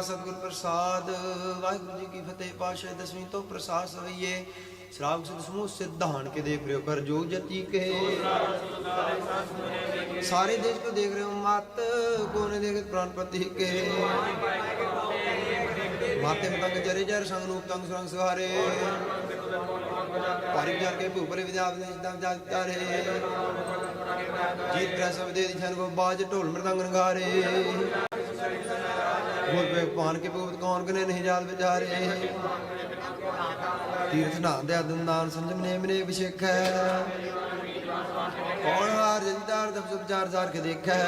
ਖਾਲਸਾ ਸਤਿਗੁਰ ਪ੍ਰਸਾਦ, ਵਾਹਿਗੁਰੂ ਜੀ ਕੀ ਫਤਿਹ ਪਾਸ਼ਾ ਦਸਵੀਂ ਤੋਂ ਪ੍ਰਸਾਦ ਸਵਈਏ। ਸ਼ਰਾਬ ਸਿੱਧ ਸਮੂਹ ਸਿੱਧਾਨ ਕੇ ਦੇਖ ਰਹੇ ਹੋ ਕਰ ਜੋ ਜਤੀ ਕੇ ਸਾਰੇ ਦੇਸ਼ ਕੋ ਦੇਖ ਰਹੇ ਹੋ, ਮਤ ਕੋਨੇ ਦੇਖ ਪ੍ਰਾਨ ਕੇ ਮਾਤੇ ਮਤੰਗ ਜਰੇ ਜਰ, ਸੰਗ ਰੂਪ ਤੰਗ ਸਰੰਗ ਸਹਾਰੇ ਪਾਰਿ ਵਿਚਾਰ ਕੇ ਭੂਪਰੇ ਵਿਦਿਆ ਦੇ ਦਮ ਜਾ ਤਾਰੇ। ਜੀਤ ਗ੍ਰਹਿ ਦੇ ਦਿਛਨ ਕੋ ਬਾਜ ਢੋਲ ਮਰਦੰਗ ਰੰਗਾਰੇ। ਪਾਨ ਕੇ ਭੂਤ ਕੌਣ ਕਨੇ ਨਹੀਂ ਜਾਲ ਵਿਚਾਰੇ ਤੀਰਥ ਨਾਮ ਦੇ ਅਦੰਦਾਨ ਸੰਜਮ ਨੇ ਮਨੇ ਵਿਸ਼ੇਖੈ ਕੌਣ ਹਾਰ ਜਿੰਦਾਰ ਦਬ ਸੁਭ ਚਾਰ ਚਾਰ ਕੇ ਦੇਖੈ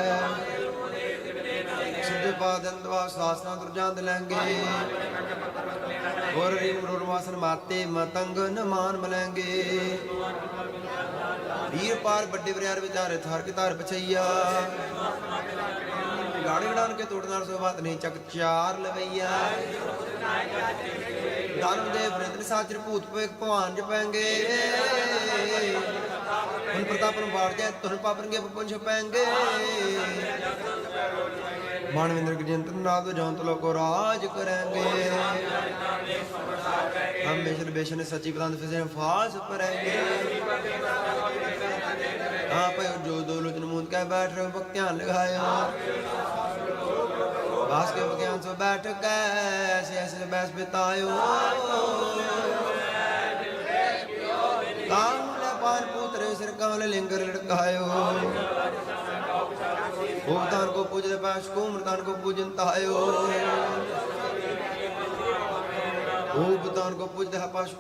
ਸਿੱਧੇ ਪਾਦ ਅੰਦਵਾ ਸਾਸਨਾ ਗੁਰਜਾਂਦ ਲੈਂਗੇ। ਹੋਰ ਰੀਮ ਰੋਰਵਾਸਨ ਮਾਤੇ ਮਤੰਗ ਨਮਾਨ ਮਲੈਂਗੇ ਵੀਰ ਪਾਰ ਵੱਡੇ ਵਰਿਆਰ ਵਿਚਾਰੇ ਥਾਰ ਕੇ ਧਾਰ ਪਛਈਆ। ਗਾੜੇ ਗੜਾਨ ਕੇ ਤੋੜਨਾਰ ਸੋ ਬਾਤ ਨਹੀਂ, ਚੱਕ ਚਾਰ ਲਵਈਆ। ਦਾਨਵ ਦੇ ਬ੍ਰਿੰਦਰ ਸਾਚਰ ਭੂਤ ਪੇ ਭਵਾਨ ਜਪਾਂਗੇ। ਹੁਣ ਪ੍ਰਤਾਪ ਨੂੰ ਬਾੜ ਜਾਏ ਤੁਨ ਪਾਪਰਗੇ ਪੁੰਛ ਪੈਂਗੇ ਮਾਨਵਿੰਦਰ ਗਜੰਤ ਨਾਦ ਜੌਂਤ ਲੋਕੋ ਰਾਜ ਕਰਾਂਗੇ। ਹਮ ਬੇਸ਼ਨ ਬੇਸ਼ਨ ਸੱਚੀ ਬਲੰਦ ਫਿਸੇ ਫਾਸ ਪਰਾਂਗੇ ਲੋਚਨ ਮੂੰਦ ਕਹਿ ਬੈਠ ਰਹੇ ਭਗਤ ਧਿਆਨ ਲਗਾਇਆ ਬਾਸ ਕੇ ਬਗਿਆਨ ਸੋ ਬੈਠ ਕੇ ਐਸੇ ਐਸੇ ਬੈਸ ਬਿਤਾਇਓ ਕਾਮ ਲੈ ਪਾਨ ਪੁੱਤਰੇ ਸਿਰ ਕਮਲ ਲਿੰਗਰ ਲੜਕਾਇਓ ਭੂਤਾਨ ਕੋ ਪੂਜਦੇ ਪਾਸ਼ ਕੋ ਮਰਦਾਨ ਕੋ ਪੂਜਨ ਤਾਇਓ ਭੂਤਾਨ ਕੋ ਪੂਜਦੇ ਪਾਸ਼